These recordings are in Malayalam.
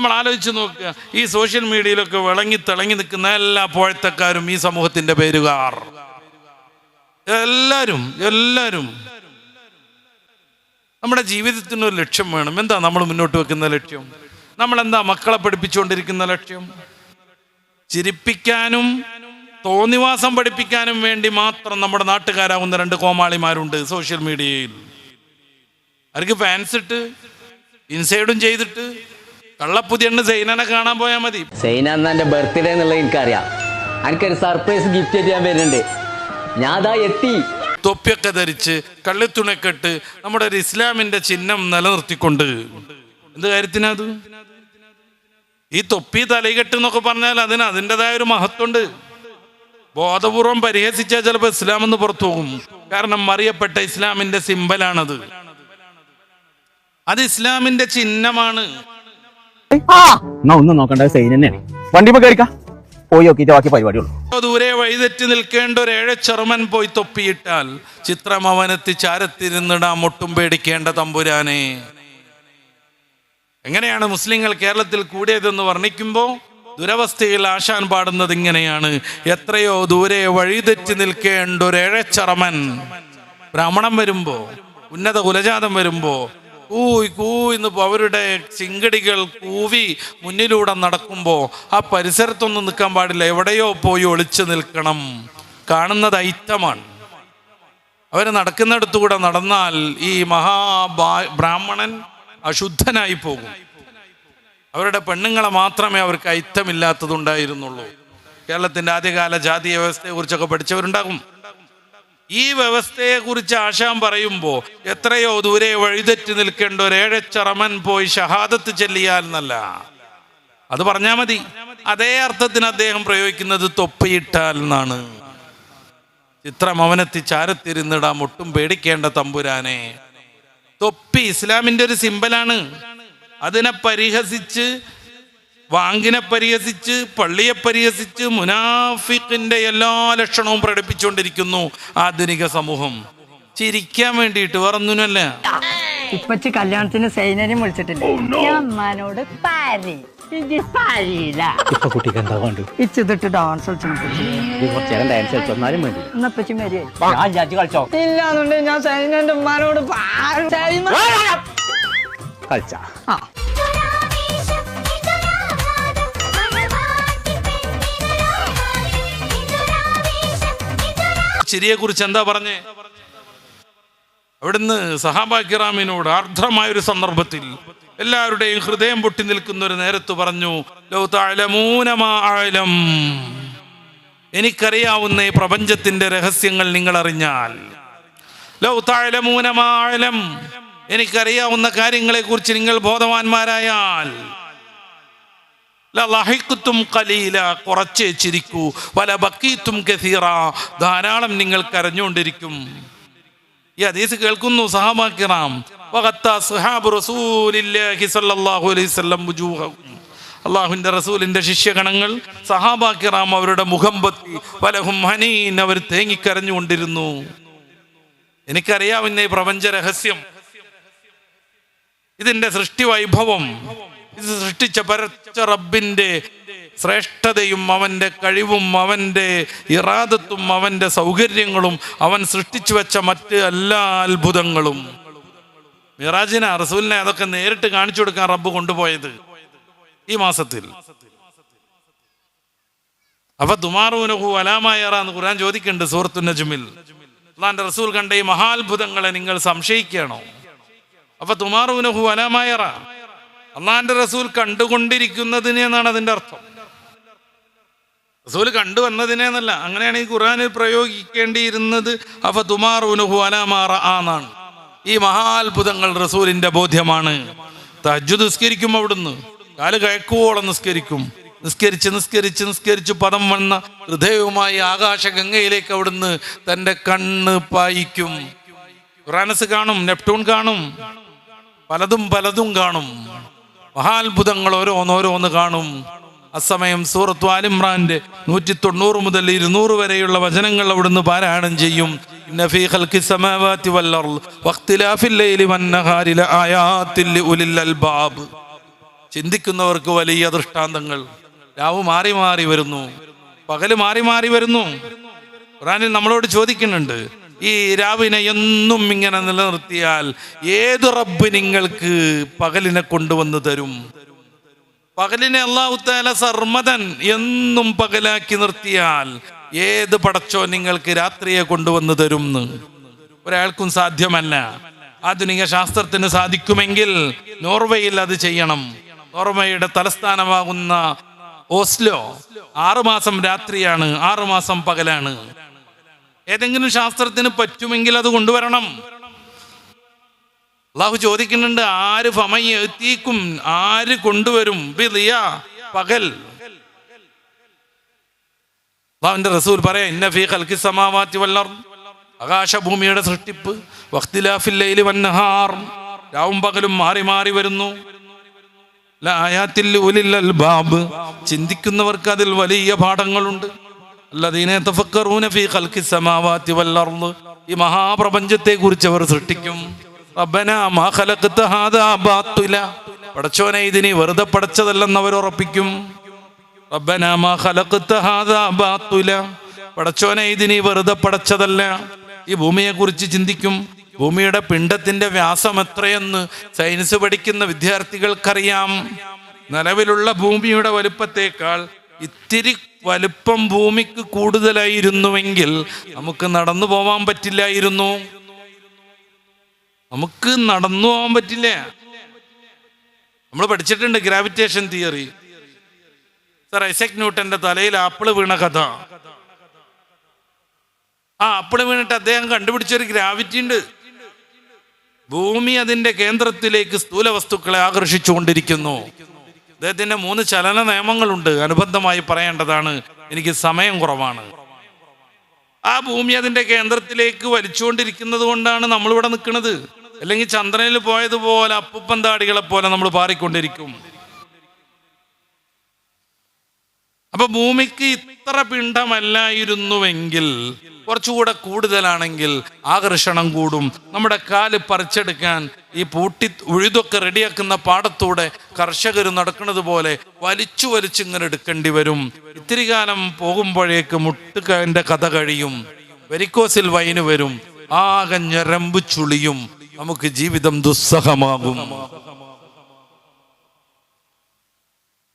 നമ്മൾ ആലോചിച്ച് നോക്കുക. ഈ സോഷ്യൽ മീഡിയയിലൊക്കെ വിളങ്ങി തിളങ്ങി നിൽക്കുന്ന എല്ലാ പോഴത്തക്കാരും ഈ സമൂഹത്തിന്റെ പേരുകാർ. എല്ലാവരും എല്ലാവരും നമ്മുടെ ജീവിതത്തിന് ഒരു ലക്ഷ്യം വേണം. എന്താ നമ്മൾ മുന്നോട്ട് വെക്കുന്ന ലക്ഷ്യം? നമ്മൾ എന്താ മക്കളെ പഠിപ്പിച്ചുകൊണ്ടിരിക്കുന്ന ലക്ഷ്യം? ചിരിപ്പിക്കാനും തോന്നിവാസം പഠിപ്പിക്കാനും വേണ്ടി മാത്രം നമ്മുടെ നാട്ടുകാരാവുന്ന രണ്ട് കോമാളിമാരുണ്ട് സോഷ്യൽ മീഡിയയിൽ. അവർക്ക് ഫാൻസ് ഇട്ട് ഇൻസൈഡും ചെയ്തിട്ട് കള്ളപ്പുതിയണ്ണ് സൈനനെ കാണാൻ പോയാൽ മതി. സൈന എന്ന എന്റെ ബർത്ത്ഡേ എന്നുള്ളത് എനിക്കറിയാം. എനിക്കൊരു സർപ്രൈസ് ഗിഫ്റ്റ് ചെയ്യാൻ വരുന്നുണ്ട്. ഞാൻ അതാ എത്തി. തൊപ്പിയൊക്കെ ധരിച്ച് കള്ളിത്തുണക്കെട്ട് നമ്മുടെ ഒരു ഇസ്ലാമിന്റെ ചിഹ്നം നിലനിർത്തിക്കൊണ്ട്. എന്ത് കാര്യത്തിനത് ഈ തൊപ്പി തലകെട്ട് എന്നൊക്കെ പറഞ്ഞാൽ അതിന് അതിന്റെതായ ഒരു മഹത്വമുണ്ട്. ബോധപൂർവം പരിഹസിച്ചാൽ ചിലപ്പോൾ ഇസ്ലാം എന്ന് പുറത്തു പോകും. കാരണം അറിയപ്പെട്ട ഇസ്ലാമിന്റെ സിമ്പലാണത്. അത് ഇസ്ലാമിന്റെ ചിഹ്നമാണ്. എന്നാ ഒന്നും നോക്കണ്ട സെയിൻ തന്നെയാണ്. വണ്ടി കയറിക്ക പോയി നോക്കിയിട്ട് ബാക്കി പരിപാടിയുള്ളൂ. ദൂരെ വഴിതെറ്റി നിൽക്കേണ്ട ഒരു ഏഴച്ചെറുമൻ പോയി തൊപ്പിയിട്ടാൽ ചിത്രം അവനെത്തി ചാരത്തിരുന്നിടാം മുട്ടും പേടിക്കേണ്ട തമ്പുരാനെ. എങ്ങനെയാണ് മുസ്ലിങ്ങൾ കേരളത്തിൽ കൂടിയതെന്ന് വർണിക്കുമ്പോൾ ദുരവസ്ഥയിൽ ആശാൻ പാടുന്നത് ഇങ്ങനെയാണ്. എത്രയോ ദൂരെ വഴിതെറ്റി നിൽക്കേണ്ട ഒരു ഏഴച്ചറമൻ ബ്രാഹ്മണം വരുമ്പോ ഉന്നത കുലജാതം വരുമ്പോ കൂയ് കൂ എന്ന് അവരുടെ ചിങ്കടികൾ കൂവി മുന്നിലൂടെ നടക്കുമ്പോൾ ആ പരിസരത്തൊന്നും നിൽക്കാൻ പാടില്ല. എവിടെയോ പോയി ഒളിച്ചു നിൽക്കണം. കാണുന്നത് ഐറ്റമാണ് അവർ നടക്കുന്നിടത്തുകൂടെ നടന്നാൽ ഈ മഹാ ബ്രാഹ്മണൻ അശുദ്ധനായി പോകും. അവരുടെ പെണ്ണുങ്ങളെ മാത്രമേ അവർക്ക് ഐറ്റമില്ലാത്തതുണ്ടായിരുന്നുള്ളൂ കേരളത്തിന്റെ ആദ്യകാല ജാതീയ വ്യവസ്ഥയെക്കുറിച്ചൊക്കെ പഠിച്ചവരുണ്ടാകും. ഈ വ്യവസ്ഥയെ കുറിച്ച് ആശാൻ പറയുമ്പോൾ എത്രയോ ദൂരെ വഴിതെറ്റി നിൽക്കേണ്ട ഒരു ഏഴച്ചറമൻ പോയി ഷഹാദത്ത് ചെല്ലിയാൽ എന്നല്ല. അത് പറഞ്ഞാൽ മതി. അതേ അർത്ഥത്തിന് അദ്ദേഹം പ്രയോഗിക്കുന്നത് തൊപ്പിയിട്ടാൽ എന്നാണ്. ചിത്രം അവനെത്തി ചാരത്തിരുന്നിടാം ഒട്ടും പേടിക്കേണ്ട തമ്പുരാനെ. തൊപ്പി ഇസ്ലാമിന്റെ ഒരു സിമ്പലാണ്. അതിനെ പരിഹസിച്ച് വാങ്കിനെ പരിഹസിച്ച് പള്ളിയെ പരിഹസിച്ച് മുനാഫിക്കിന്റെ എല്ലാ ലക്ഷണവും പ്രകടിപ്പിച്ചുകൊണ്ടിരിക്കുന്നു ആധുനിക സമൂഹം. ചിരിക്കാൻ വേണ്ടിയിട്ട് വേറൊന്നുമല്ല ഇപ്പച്ച് കല്യാണത്തിന് സൈനനെയും വിളിച്ചിട്ടില്ല. ഞാൻ അമ്മാനോട് പാരി. കുട്ടിക്ക് ആ ചിരിയെ കുറിച്ച് എന്താ പറഞ്ഞേ അവിടുന്ന് സഹാബാക്കിറാമിനോട് ആർദ്രമായ ഒരു സന്ദർഭത്തിൽ എല്ലാവരുടെയും ഹൃദയം പൊട്ടി നിൽക്കുന്ന ഒരു നേരത്ത് പറഞ്ഞു "ലൗ തഅലമൂന മാ അഅലം." എനിക്കറിയാവുന്ന ഈ പ്രപഞ്ചത്തിന്റെ രഹസ്യങ്ങൾ നിങ്ങൾ അറിഞ്ഞാൽ ലൗ തഅലമൂന മാ അഅലം. എനിക്കറിയാവുന്ന കാര്യങ്ങളെ കുറിച്ച് നിങ്ങൾ ബോധവാന്മാരായാൽ ലഹിക്കുത്തും കലീല കുറച്ച് ചിരിക്കൂ. വല ബക്കീത്തും കസീറ ധാരാളം നിങ്ങൾ കരഞ്ഞുകൊണ്ടിരിക്കും. ഈ ഹദീസ് കേൾക്കുന്നു സഹാബാക്കിറാം. അള്ളാഹുന്റെ റസൂലിന്റെ ശിഷ്യഗണങ്ങൾ സഹാബാക്കിറാം അവരുടെ മുഖം പത്തി വലഹും ഹനീൻ അവർ തേങ്ങിക്കരഞ്ഞുകൊണ്ടിരുന്നു എനിക്കറിയാവുന്ന ഈ പ്രപഞ്ച രഹസ്യം. ഇതിന്റെ സൃഷ്ടി വൈഭവം. ഇത് സൃഷ്ടിച്ച പരച്ച റബ്ബിന്റെ ശ്രേഷ്ഠതയും അവന്റെ കഴിവും അവന്റെ ഇറാദത്തും അവന്റെ സൗകര്യങ്ങളും അവൻ സൃഷ്ടിച്ചു വെച്ച മറ്റ് എല്ലാ അത്ഭുതങ്ങളും. മിറാജിനെ റസൂലിനെ അതൊക്കെ നേരിട്ട് കാണിച്ചു കൊടുക്കാൻ റബ്ബ് കൊണ്ടുപോയത് ഈ മാസത്തിൽ. അപ്പൊ ദുമാറൂനഹു അലാമായറ എന്ന് ഖുർആൻ ചോദിക്കുന്നുണ്ട് സൂറത്തു നജ്മിൽ. അള്ളാന്റെ റസൂൽ കണ്ട ഈ മഹാത്ഭുതങ്ങളെ നിങ്ങൾ സംശയിക്കണോ? അപ്പൊ ദുമാറൂനഹു അലാമായറ അള്ളാന്റെ റസൂൽ കണ്ടുകൊണ്ടിരിക്കുന്നതിനെ എന്നാണ് അതിന്റെ അർത്ഥം. റസൂൽ കണ്ടുവന്നതിനെ എന്നല്ല അങ്ങനെയാണ് ഈ ഖുറാനിൽ പ്രയോഗിക്കേണ്ടിയിരുന്നത്. അഫ ആന്നാണ് ഈ മഹാത്ഭുതങ്ങൾ റസൂലിന്റെ ബോധ്യമാണ്. തജ്ജു നിസ്കരിക്കും അവിടുന്ന്. കാൽ കയക്കുവോളം നിസ്കരിക്കും. നിസ്കരിച്ച് നിസ്കരിച്ച് നിസ്കരിച്ച് പദം വന്ന ഹൃദയവുമായി ആകാശ ഗംഗയിലേക്ക് അവിടുന്ന് തന്റെ കണ്ണ് പായിക്കും. ഖുറാനസ് കാണും നെപ്റ്റൂൺ കാണും. പലതും പലതും കാണും. മഹാത്ഭുതങ്ങൾ ഓരോന്നോരോന്ന് കാണും. അസമയം സൂറത്ത് ആലിമ്രാന്റെ നൂറ്റി തൊണ്ണൂറ് മുതൽ ഇരുന്നൂറ് വരെയുള്ള വചനങ്ങൾ അവിടുന്ന് പാരായണം ചെയ്യും. ചിന്തിക്കുന്നവർക്ക് വലിയ ദൃഷ്ടാന്തങ്ങൾ. രാവ് മാറി മാറി വരുന്നു. പകൽ മാറി മാറി വരുന്നു. ഖുറാനിൽ നമ്മളോട് ചോദിക്കുന്നുണ്ട്. ഈ രാവിനെ എന്നും ഇങ്ങനെ നിലനിർത്തിയാൽ ഏത് റബ്ബ് നിങ്ങൾക്ക് പകലിനെ കൊണ്ടുവന്ന് തരും? പകലിനെ അള്ളാഹുത്താല സർമതൻ എന്നും പകലാക്കി നിർത്തിയാൽ ഏത് പടച്ചോ നിങ്ങൾക്ക് രാത്രിയെ കൊണ്ടുവന്ന് തരും ഒരാൾക്കും സാധ്യമല്ല. ആധുനിക ശാസ്ത്രത്തിന് സാധിക്കുമെങ്കിൽ നോർവേയിൽ അത് ചെയ്യണം. നോർവേയുടെ തലസ്ഥാനമാകുന്ന ഓസ്ലോ ആറുമാസം രാത്രിയാണ് ആറുമാസം പകലാണ്. ഏതെങ്കിലും ശാസ്ത്രത്തിന് പറ്റുമെങ്കിൽ അത് കൊണ്ടുവരണം. അള്ളാഹു ചോദിക്കുന്നുണ്ട് ആര് ഫമയെത്തിക്കും ആര് കൊണ്ടുവരും? പകൽ. അള്ളാഹുവിന്റെ റസൂൽ പറയാ ഇന്ന ഫീ കൽക്കി സമാവാത്തി വല്ലർ ആകാശഭൂമിയുടെ സൃഷ്ടിപ്പ് വഖ്തിലാഫിൽ ലൈലി വന്നഹാർ രാവും പകലും മാറി മാറി വരുന്നു. ലായാത്തിൽ ഉലിൽ അൽബാബ് ചിന്തിക്കുന്നവർക്ക് അതിൽ വലിയ പാഠങ്ങളുണ്ട്. അല്ലദീന ഫി ഖൽഖി സമാവാതി വല്ലർദ് ഈ മഹാപ്രപഞ്ചത്തെ കുറിച്ച് അവർ സൃഷ്ടിക്കും. റബ്ബന മാ ഖലഖ്ത ഹാദാ പടച്ചോനെ ഇതിനെ വെറുതെ പടച്ചതല്ലെന്ന് അവർ ഉറപ്പിക്കും. മാ ഖലഖ്ത ഹാദാ പടച്ചോനെ ഇതിനെ വെറുതെ പടച്ചതല്ല. ഈ ഭൂമിയെ കുറിച്ച് ചിന്തിക്കും. ഭൂമിയുടെ പിണ്ടത്തിന്റെ വ്യാസം എത്രയെന്ന് സയൻസ് പഠിക്കുന്ന വിദ്യാർത്ഥികൾക്കറിയാം. നിലവിലുള്ള ഭൂമിയുടെ വലുപ്പത്തേക്കാൾ ഇത്തിരി വലുപ്പം ഭൂമിക്ക് കൂടുതലായിരുന്നുവെങ്കിൽ നമുക്ക് നടന്നു പോവാൻ പറ്റില്ലായിരുന്നു. നമുക്ക് നടന്നു പോകാൻ പറ്റില്ല. നമ്മൾ പഠിച്ചിട്ടുണ്ട് ഗ്രാവിറ്റേഷൻ തിയറി. സർ ഐസക് ന്യൂട്ടന്റെ തലയിൽ ആപ്പിൾ വീണ കഥ. ആ ആപ്പിൾ വീണിട്ട് അദ്ദേഹം കണ്ടുപിടിച്ചൊരു ഗ്രാവിറ്റി ഉണ്ട്. ഭൂമി അതിന്റെ കേന്ദ്രത്തിലേക്ക് സ്ഥൂല വസ്തുക്കളെ ആകർഷിച്ചുകൊണ്ടിരിക്കുന്നു. അദ്ദേഹത്തിന്റെ മൂന്ന് ചലന നിയമങ്ങളുണ്ട്. അനുബന്ധമായി പറയേണ്ടതാണ്. എനിക്ക് സമയം കുറവാണ്. ആ ഭൂമി അതിന്റെ കേന്ദ്രത്തിലേക്ക് വലിച്ചുകൊണ്ടിരിക്കുന്നത് കൊണ്ടാണ് നമ്മളിവിടെ നിൽക്കുന്നത്. അല്ലെങ്കിൽ ചന്ദ്രനിൽ പോയതുപോലെ അപ്പുപ്പന്താടികളെ പോലെ നമ്മൾ പാറിക്കൊണ്ടിരിക്കും. അപ്പൊ ഭൂമിക്ക് ഇത്ര പിണ്ഡമല്ലായിരുന്നുവെങ്കിൽ കുറച്ചുകൂടെ കൂടുതലാണെങ്കിൽ ആകർഷണം കൂടും. നമ്മുടെ കാൽ പറിച്ചെടുക്കാൻ ഈ പൂട്ടി ഉഴുതൊക്കെ റെഡിയാക്കുന്ന പാടത്തൂടെ കർഷകർ നടക്കുന്നത് പോലെ വലിച്ചു വലിച്ചിങ്ങനെ എടുക്കേണ്ടി വരും. ഇത്തിരി കാലം പോകുമ്പോഴേക്ക് മുട്ടുകാന്റെ കഥ കഴിയും. വെരിക്കോസിൽ വൈന് വരും. ആകെ ഞരമ്പ് ചുളിയും. നമുക്ക് ജീവിതം ദുസ്സഹമാകും.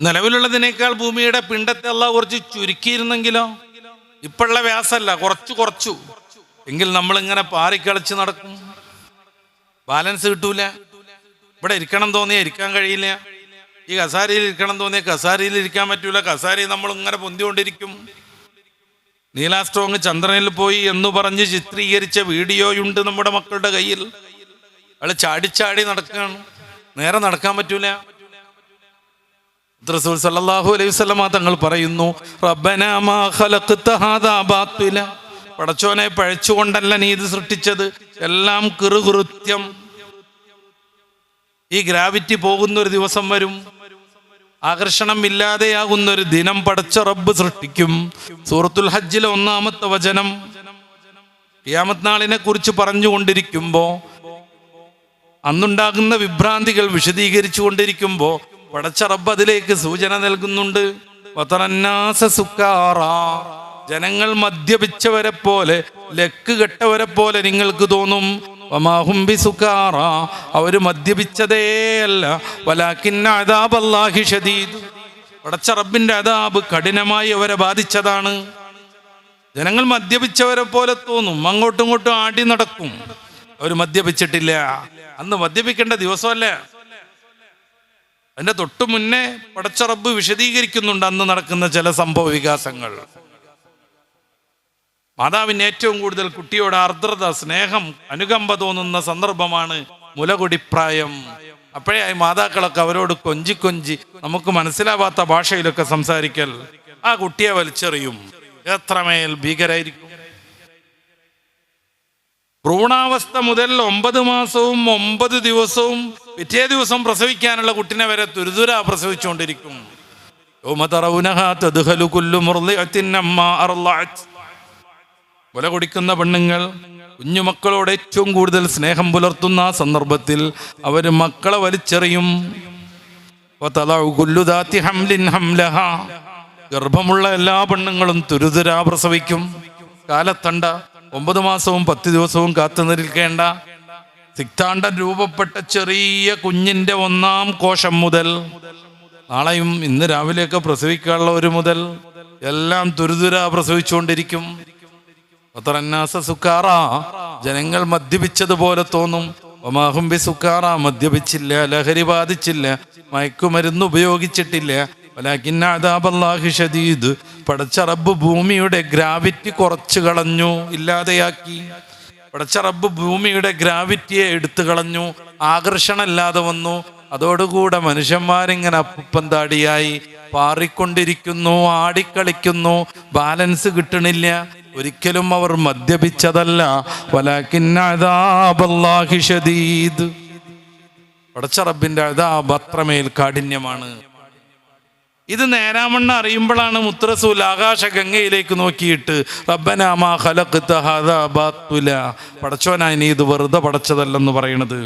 നിലവിലുള്ളതിനേക്കാൾ ഭൂമിയുടെ പിണ്ടത്തെ അല്ല കുറച്ച് ചുരുക്കിയിരുന്നെങ്കിലോ? ഇപ്പോഴുള്ള വ്യാസമല്ല കുറച്ചു കുറച്ചു. എങ്കിൽ നമ്മൾ ഇങ്ങനെ പാറിക്കളിച്ച് നടക്കും. ബാലൻസ് കിട്ടൂല. ഇവിടെ ഇരിക്കണം തോന്നിയാ ഇരിക്കാൻ കഴിയില്ല. ഈ കസാരയിൽ ഇരിക്കണം തോന്നിയാൽ കസാരയിൽ ഇരിക്കാൻ പറ്റൂല. കസാരയിൽ നമ്മൾ ഇങ്ങനെ പൊന്തിക്കൊണ്ടിരിക്കും നീലാസ്ട്രോങ് ചന്ദ്രനിൽ പോയി എന്ന് പറഞ്ഞ് ചിത്രീകരിച്ച വീഡിയോയുണ്ട് നമ്മുടെ മക്കളുടെ കയ്യിൽ. അയാൾ ചാടിച്ചാടി നടക്കുകയാണ്. നേരെ നടക്കാൻ പറ്റൂല. റസൂൽ സല്ലല്ലാഹു അലൈഹി വസല്ലം തങ്ങൾ പറയുന്നു റബ്ബന മാ ഖലഖ്ത ഹാദാ ബാത്തില. പടച്ചോനെ പഴച്ചുകൊണ്ടല്ല നീ ഇത് സൃഷ്ടിച്ചത്. എല്ലാം കിറുകൃത്യം ഈ ഗ്രാവിറ്റി പോകുന്ന ഒരു ദിവസം വരും. ആകർഷണം ഇല്ലാതെയാകുന്ന ഒരു ദിനം പടച്ച റബ്ബ് സൃഷ്ടിക്കും. സൂറത്തുൽ ഹജ്ജിലെ ഒന്നാമത്തെ വചനം ക്യാമത് നാളിനെ കുറിച്ച് പറഞ്ഞുകൊണ്ടിരിക്കുമ്പോ അന്നുണ്ടാകുന്ന വിഭ്രാന്തികൾ വിശദീകരിച്ചു കൊണ്ടിരിക്കുമ്പോ പടച്ച റബ്ബ് അതിലേക്ക് സൂചന നൽകുന്നുണ്ട്. സുക്കാറാ. ജനങ്ങൾ മദ്യപിച്ചവരെ പോലെ ലക്ക് കെട്ടവരെ പോലെ നിങ്ങൾക്ക് തോന്നും. വമാഹും ബിസുക്കാറ. അവർ മദ്യപിച്ചതേ അല്ല. വലാക്കിന്ന ഷദീദ്. പടച്ച റബ്ബിന്റെ അതാബ് കഠിനമായി അവരെ ബാധിച്ചതാണ്. ജനങ്ങൾ മദ്യപിച്ചവരെ പോലെ തോന്നും. അങ്ങോട്ടും ഇങ്ങോട്ടും ആടി നടക്കും. അവർ മദ്യപിച്ചിട്ടില്ല. അന്ന് മദ്യപിക്കേണ്ട ദിവസമല്ല? അതിന്റെ തൊട്ടു മുന്നേ പടച്ചറബ് വിശദീകരിക്കുന്നുണ്ട് അന്ന് നടക്കുന്ന ചില സംഭവ വികാസങ്ങൾ. മാതാവിന് ഏറ്റവും കൂടുതൽ കുട്ടിയോട് ആർദ്രത സ്നേഹം അനുകമ്പ തോന്നുന്ന സന്ദർഭമാണ് മുലകുടിപ്രായം. അപ്പോഴേ ഈ മാതാക്കളൊക്കെ അവരോട് കൊഞ്ചി കൊഞ്ചി നമുക്ക് മനസ്സിലാവാത്ത ഭാഷയിലൊക്കെ സംസാരിക്കൽ. ആ കുട്ടിയെ വലിച്ചെറിയും. എത്രമേൽ ഭീകരായിരിക്കും? ഭ്രൂണാവസ്ഥ മുതൽ ഒമ്പത് മാസവും ഒമ്പത് ദിവസവും പിറ്റേ ദിവസം പ്രസവിക്കാനുള്ള കുട്ടിനെ വരെ തുരുതുര പ്രസവിച്ചുകൊണ്ടിരിക്കും. കൊല കൊടുക്കുന്ന പെണ്ണുങ്ങൾ കുഞ്ഞുമക്കളോട് ഏറ്റവും കൂടുതൽ സ്നേഹം പുലർത്തുന്ന ആ സന്ദർഭത്തിൽ അവർ മക്കളെ വലിച്ചെറിയും. ഗർഭമുള്ള എല്ലാ പെണ്ണുങ്ങളും തുരുതുരാ പ്രസവിക്കും. കാലത്തണ്ട ഒമ്പത് മാസവും പത്ത് ദിവസവും കാത്തു നിൽക്കേണ്ട. സിക്താണ്ടൻ രൂപപ്പെട്ട ചെറിയ കുഞ്ഞിന്റെ ഒന്നാം കോശം മുതൽ നാളെയും ഇന്ന് രാവിലെയൊക്കെ പ്രസവിക്കാനുള്ള ഒരു മുതൽ എല്ലാം തുരുതുര പ്രസവിച്ചുകൊണ്ടിരിക്കും. പത്രന്നാസ സുക്കാറ ജനങ്ങൾ മദ്യപിച്ചതുപോലെ തോന്നും. ഒമാഹുംബി സുക്കാറ മദ്യപിച്ചില്ല ലഹരി ബാധിച്ചില്ല മയക്കുമരുന്ന് ഉപയോഗിച്ചിട്ടില്ല ഷദീദ് പടച്ച റബ്ബ് ഭൂമിയുടെ ഗ്രാവിറ്റി കുറച്ചു കളഞ്ഞു ഇല്ലാതെയാക്കി. പടച്ച റബ്ബ് ഭൂമിയുടെ ഗ്രാവിറ്റിയെ എടുത്തു കളഞ്ഞു ആകർഷണമില്ലാതെ വന്നു. അതോടുകൂടെ മനുഷ്യന്മാരിങ്ങനെ അപ്പുപ്പം താടിയായി പാറിക്കൊണ്ടിരിക്കുന്നു ആടിക്കളിക്കുന്നു. ബാലൻസ് കിട്ടണില്ല. ഒരിക്കലും അവർ മദ്യപിച്ചതല്ല. പടച്ച റബ്ബിന്റെ അതാ അത്രമേൽ കാഠിന്യമാണ്. ഇത് നേരാമണ്ണ അറിയുമ്പോഴാണ് മുത്രസൂൽ ആകാശ ഗംഗയിലേക്ക് നോക്കിയിട്ട് റബ്ബനാമാ ബാത്തുല. പടച്ചോനായി നീ ഇത് വെറുതെ പടച്ചതല്ലെന്ന് പറയണത്.